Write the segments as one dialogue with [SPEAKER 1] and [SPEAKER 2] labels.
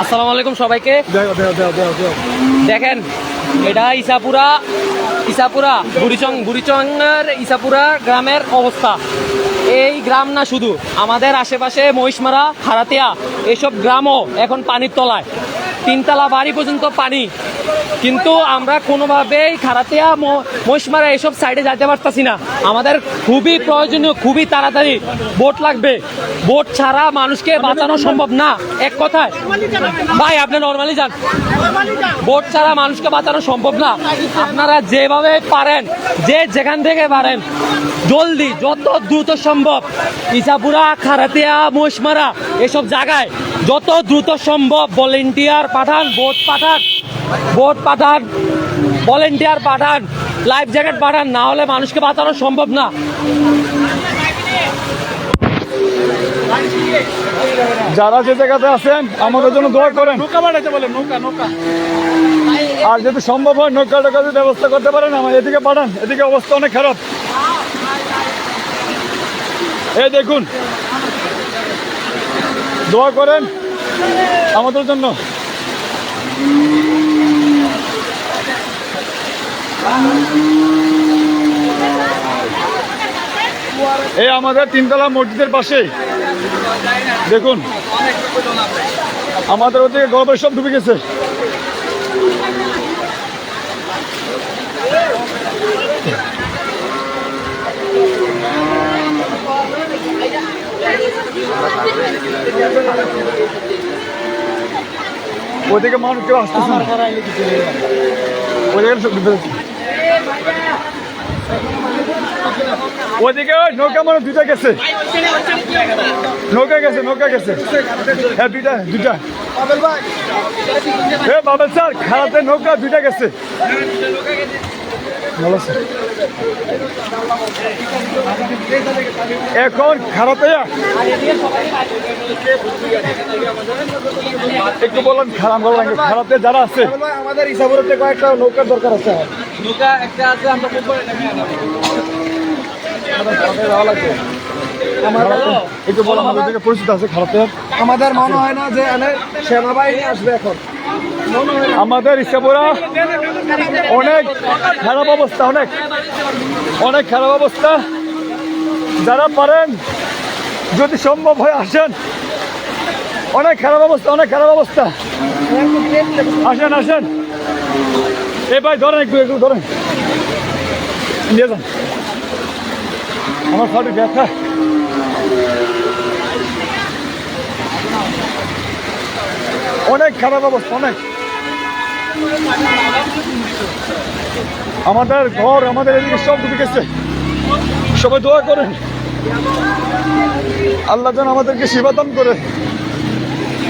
[SPEAKER 1] আসসালামু আলাইকুম সবাইকে। দেখেন এটা ইসাপুরা ইসাপুরা বুড়িচং বুড়িচংয়ের ইসাপুরা গ্রামের অবস্থা। এই গ্রাম না শুধু আমাদের আশেপাশে মহিষমারা হারাতিয়া এসব গ্রামও এখন পানির তলায়। তিনতলা বাড়ি পর্যন্ত পানি। কিন্তু আমরা কোনোভাবেই খারাতিয়া মহিষমারা এসব সাইডে যেতে পারতাছি না। আমাদের খুবই প্রয়োজনীয় খুবই তাড়াতাড়ি বোট লাগবে। বোট ছাড়া মানুষকে বাঁচানো সম্ভব না। এক কথায়। ভাই, আপনি নর্মালি যান। বোট ছাড়া মানুষকে বাঁচানো সম্ভব না। আপনারা যেভাবে পারেন, যে যেখান থেকে পারেন, জলদি, যত দ্রুত সম্ভব ইসাপুরা খারাতিয়া, মহিষমারা, এসব জায়গায় যত দ্রুত সম্ভব ভলেন্টিয়ার পাঠান বোট পাঠান বোট পাঠান ভলেন্টিয়ার পাঠান লাইফ জ্যাকেট পাঠান, না হলে মানুষকে বাঁচানো সম্ভব না।
[SPEAKER 2] যারা যে জায়গাতে আছেন আমাদের জন্য দোয়া করেন।
[SPEAKER 3] নৌকা বাড়াইতে বলে নৌকা নৌকা।
[SPEAKER 2] আর যদি সম্ভব হয় নৌকা টোকা যদি ব্যবস্থা করতে পারেন আমার এদিকে পাঠান এদিকে অবস্থা অনেক খারাপ। এই দেখুন দোয়া করেন আমাদের জন্য। এই আমাদের তিনতলা মসজিদের পাশে দেখুন আমাদের ওদিকে গর্বের সব ডুবে গেছে ওদিকে মানুষ কেউ আসতেছে। ওদিকে সব ডুবে গেছে। ওদিকে ওই নৌকা মানুষ দুইটা গেছে। নৌকা গেছে নৌকা গেছে। হ্যাঁ দুইটা দুইটা। এ বাবা স্যার খারাপে নৌকা দুইটা গেছে। ভালো স্যার এখন খারাপে একটু বললাম খারাপ বললাম খারাপে যারা আছে।
[SPEAKER 3] আমাদের ইসাবুরতে কয়েকটা নৌকার দরকার আছে।
[SPEAKER 2] একটু দিকে পরিস্থিতি আছে খারাপে
[SPEAKER 3] আমাদের মনে হয় না যে সেনাবাহিনী আসবে এখন।
[SPEAKER 2] আমাদের ইচ্ছাপুরা অনেক খারাপ অবস্থা, অনেক অনেক খারাপ অবস্থা। যারা পারেন, যদি সম্ভব হয় আসেন। অনেক খারাপ অবস্থা, অনেক খারাপ অবস্থা। আসেন আসেন। এ ভাই, ধরেন একটু একটু ধরেন। নিয়ে যান। আমার ফাটে ব্যথা। অনেক খারাপ অবস্থা, অনেক। আমাদের ঘর, আমাদের এদিকে সব ডুবে গেছে। সবাই দোয়া করেন। আল্লাহ যেন আমাদেরকে সেবাদান করে।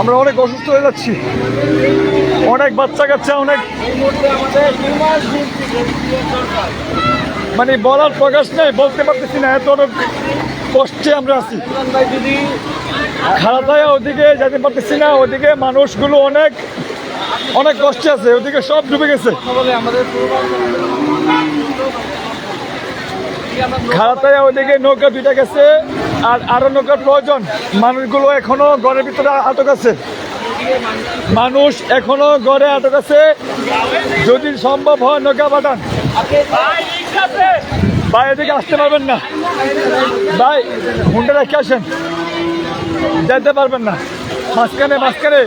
[SPEAKER 2] আমরা অনেক অসুস্থ হয়ে যাচ্ছি। অনেক বাচ্চা কাচ্চা, অনেক মানে বলার প্রকাশ নেই, বলতে পারতেছি না, এত কষ্টে আমরা আছি। খারাপ ওদিকে যেতে পারতেছি না, ওদিকে মানুষগুলো অনেক অনেক কষ্টে আছে, ওদিকে সব ডুবে গেছে। খারাতায় ওদিকে নৌকা দুইটা গেছে, আর আরও নৌকার প্রয়োজন, মানুষগুলো এখনও ঘরের ভিতরে আটক আছে। মানুষ এখনও ঘরে আটক আছে, যদি সম্ভব হয় নৌকা পাঠান। ভাই, এদিকে আসতে পারবেন না। ভাই হুন্ডা রেখে আসেন। যেতে পারবেন না। মাঝখানে মাঝখানে।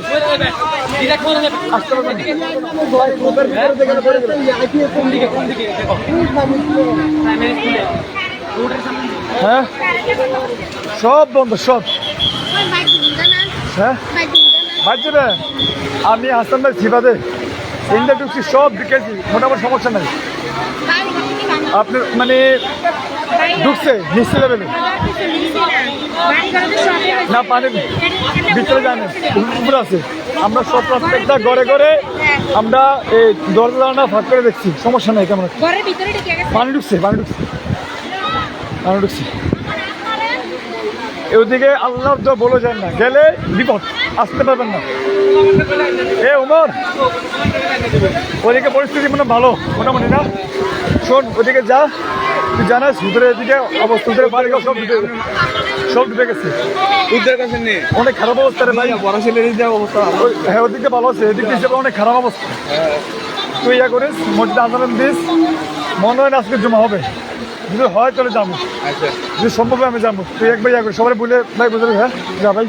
[SPEAKER 2] হ্যাঁ? সব বন্ধ, সব। হ্যাঁ? আমি হাসান ভাই সিবাদে ইন্ডিয়া ঢুকছি, সব বিকেছি মোটামুটি সমস্যা নাই। আপনার মানে ঢুকছে নিচে লেভেলে না। পানি ভিতরে জানে উপরে আছে। আমরা সব প্রত্যেকটা ঘরে ঘরে আমরা এই দরজা জানা ফাঁক করে দেখছি। সমস্যা নাই কেমন পানি ঢুকছে পানি ঢুকছে। পানি ঢুকছে। ওদিকে আল্লাহ তো বলে যান না গেলে বিপদ আসতে পারবেন না। এ উমর ওদিকে পরিস্থিতি মানে ভালো মোটামুটি না? শোন ওদিকে যা। তুই জানাস ভিতরে এদিকে অবস্থা বাড়ি সব ভিতরে সব ডুবে গেছে।
[SPEAKER 3] উদ্ধার
[SPEAKER 2] অনেক খারাপ অবস্থা রে ভাই।
[SPEAKER 3] বরাশিলের যে অবস্থা।
[SPEAKER 2] হ্যাঁ ওদিকে ভালো আছে। এদিকে হিসেবে অনেক খারাপ অবস্থা। তুই ইয়া করিস মসজিদ আন্দোলন দিস। মনে হয় না আজকে জমা হবে। যদি হয় তাহলে যাব।
[SPEAKER 3] আচ্ছা।
[SPEAKER 2] যদি সম্ভব আমি যাব। তুই একবার ইয়া করিস সবাই বলে ভাই বুঝলি হ্যাঁ? যা ভাই।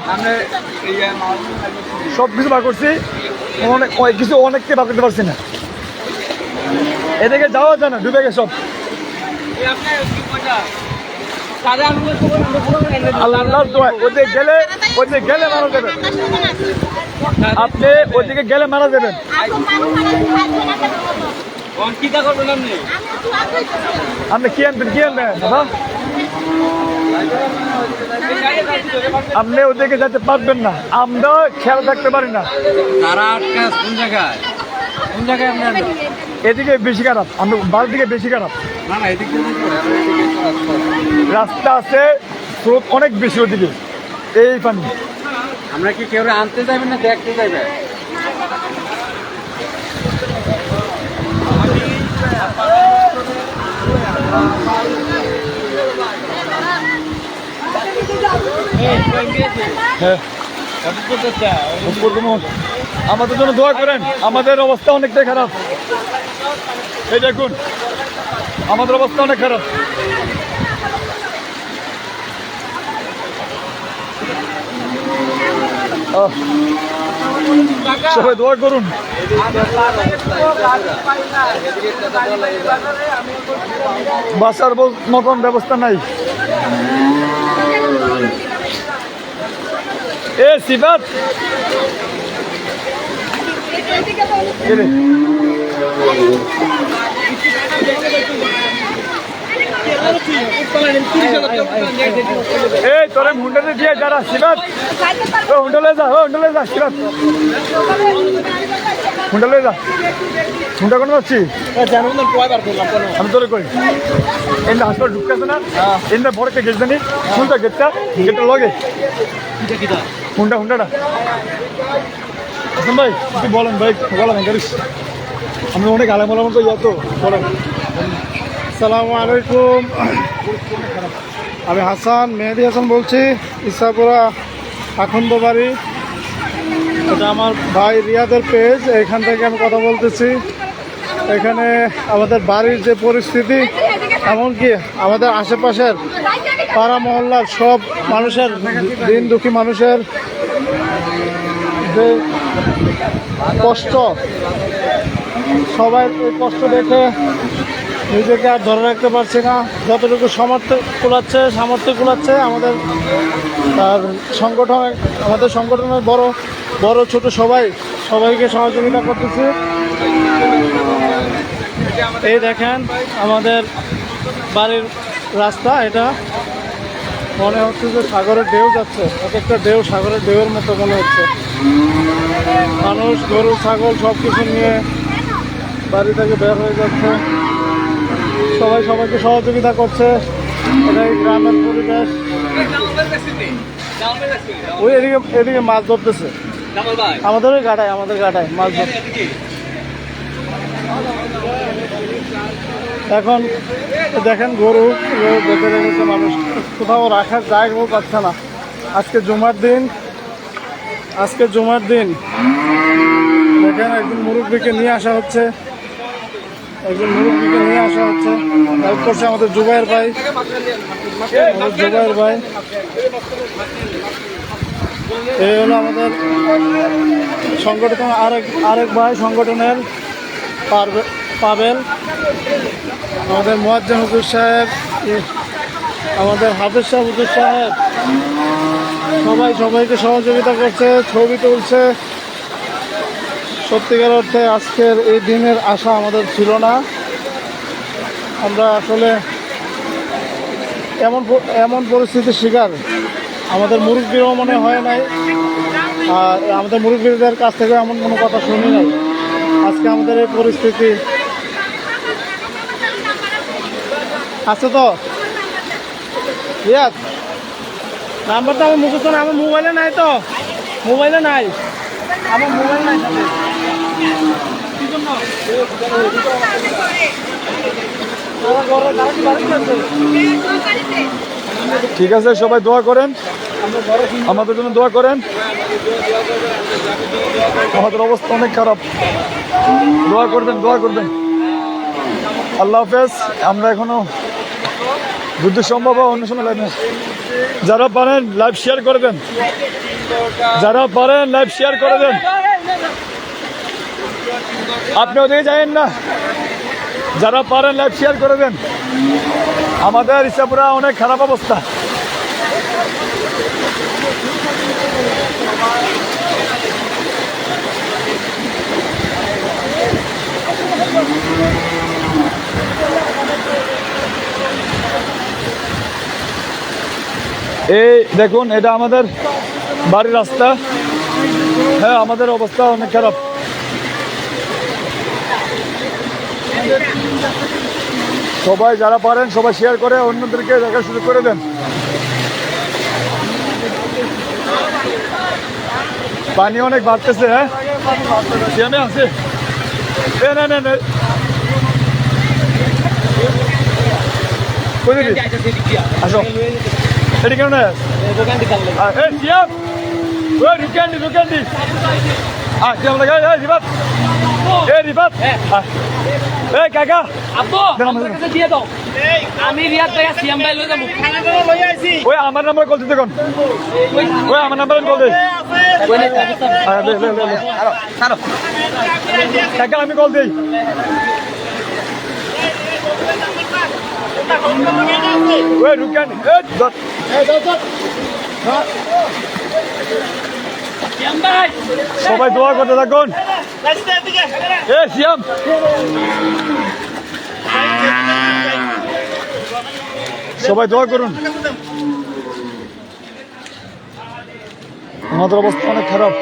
[SPEAKER 2] সব কিছু বার করছি। অনেক অনেক কিছু অনেককে বার করতে পারছি না। এদিকে যাওয়া যায় না, ডুবে গেছে গেলে, ওদিকে গেলে মারা আপনি ওদিকে গেলে মারা যাবেন। আপনি কি আনবেন কি আনবেন দাদা আপনি ওদিকে যেতে পারবেন না। আমরা খেয়াল থাকতে পারি না।
[SPEAKER 3] তারা জায়গায়? কোন জায়গায়
[SPEAKER 2] এদিকে বেশি খারাপ আমি বাড়ির দিকে বেশি খারাপ।
[SPEAKER 3] না না এদিক দিয়ে দেখো, এদিকে রাস্তা।
[SPEAKER 2] আছে স্রোত অনেক বেশি ওদিকে। এই পানি।
[SPEAKER 3] আমরা কি কেউ আনতে যাবেন না দেখতে যাবেন
[SPEAKER 2] হ্যাঁ। কোনো- আমাদের জন্য দোয়া করেন। আমাদের অবস্থা অনেকটাই খারাপ। এই দেখুন, আমাদের অবস্থা অনেক খারাপ। সবাই দোয়া করুন। বাসার মতন ব্যবস্থা নাই। এ রে? এই, তোরে মুন্ডাতে দিয়ে যারা সিবাত ও হুন্ডলে যা, ও হুন্ডলে যা সিবাত হুন্ডলে যা। হুন্ডা কোনো যাচ্ছি? আমি তোরে কই। এমনি হাসপাতাল ঢুকতেছে না? এমনি বড় একটা গেট জানি গেটটা গেটটা লগে। হুন্ডা হুন্ডাটা ভাই কি বলেন ভাই, বলেন আমি অনেক আলাম আলাম তো বলেন।
[SPEAKER 4] আসসালামু আলাইকুম। আমি হাসান মেহেদি হাসান বলছি, ইসাপুরা আখন্দ বাড়ি। এটা আমার ভাই রিয়াদের পেজ এখান থেকে আমি কথা বলতেছি। এখানে আমাদের বাড়ির যে পরিস্থিতি, এমনকি আমাদের আশেপাশের পাড়া মহল্লার সব মানুষের দিন দুঃখী মানুষের যে কষ্ট। সবাই এই কষ্ট দেখে নিজেকে আর ধরে রাখতে পারছি না। যতটুকু সামর্থ্য কুলাচ্ছে সামর্থ্য কুলাচ্ছে, আমাদের, আর সংগঠন, আমাদের সংগঠনের বড় বড় ছোট সবাই, সবাইকে সহযোগিতা করতেছি। এই দেখেন আমাদের বাড়ির রাস্তা এটা। মনে হচ্ছে যে সাগরের ঢেউ যাচ্ছে, এক একটা ঢেউ সাগরের ঢেউয়ের মতো মনে হচ্ছে। মানুষ, গরু, ছাগল সব কিছু নিয়ে বাড়ি থেকে বের হয়ে যাচ্ছে। সবাই সবাইকে সহযোগিতা করছে। এটাই গ্রামের পরিবেশ। ওই এদিকে এদিকে মাছ ধরতেছে। আমাদের ওই গাটায় আমাদের গাটায় মাছ ধর এখন দেখেন গরু বেঁধে রেখেছে মানুষ কোথাও রাখার জায়গাও পাচ্ছে না। আজকে জুমার দিন। আজকে জুমার দিন। দেখেন একজন মুরব্বীকে নিয়ে আসা হচ্ছে। একজন মুরব্বীকে নিয়ে আসা হচ্ছে। হেল্প করছে আমাদের জুবাইয়ের ভাই। জুবাইয়ের ভাই। এই হলো আমাদের সংগঠন, আরেক আরেক ভাই সংগঠনের পাবেল। আমাদের মোয়াজ্জেম হুজুর সাহেব, আমাদের হাফিজ সাহেব হুজুর সাহেব। সবাই সবাইকে সহযোগিতা করছে, ছবি তুলছে। সত্যিকার অর্থে আজকের এই দিনের আশা আমাদের ছিল না। আমরা আসলে এমন এমন পরিস্থিতির শিকার আমাদের মুরব্বীরও মনে হয় নাই, আর আমাদের মুরব্বীদের কাছ থেকে এমন কোনো কথা শুনি নাই। আজকে আমাদের এই পরিস্থিতি আছে তো? রিয়াদ? নাম্বারটা আমার মুখস্থ না আমার মোবাইলে নাই তো। মোবাইলে নাই। আমার মোবাইল নাই?
[SPEAKER 2] ঠিক আছে সবাই দোয়া করেন। আমাদের জন্য দোয়া করেন। আমাদের অবস্থা অনেক খারাপ। দোয়া করবেন দোয়া করবেন। আল্লাহ হাফেজ আমরা এখনও যুদ্ধ সম্ভব সময় লাইভে যারা পারেন লাইভ শেয়ার করে দেন। যারা পারেন লাইভ শেয়ার করে দেন। আপনি ওদিকে যাবেন না। যারা পারেন লাইভ শেয়ার করে দেন। আমাদের ইসাপুরা অনেক খারাপ অবস্থা। এই দেখুন, এটা আমাদের বাড়ির রাস্তা। হ্যাঁ আমাদের অবস্থা অনেক খারাপ। সবাই যারা পারেন, সবাই শেয়ার করে, অন্যদেরকে দেখা শুরু করে দেন। পানি অনেক বাড়তেছে হ্যাঁ? আছে? না না আসো। আ সিয়াম লাগা এ রিবাত এ রিবাত এ কাকা
[SPEAKER 1] আব্বু আমার দিয়ে দাও আমি রিয়াদ থেকে সিএম ভাই লই যাব
[SPEAKER 2] ওই আমার নাম্বার কল দিতে কোন ওই আমার নাম্বার কল দে। কাকা আমি কল দিই রুকেন এ ধর।
[SPEAKER 1] সিএম ভাই
[SPEAKER 2] সবাই দোয়া করতে থাকুন এ সিয়াম সবাই দোয়া করুন আমাদের অবস্থা অনেক খারাপ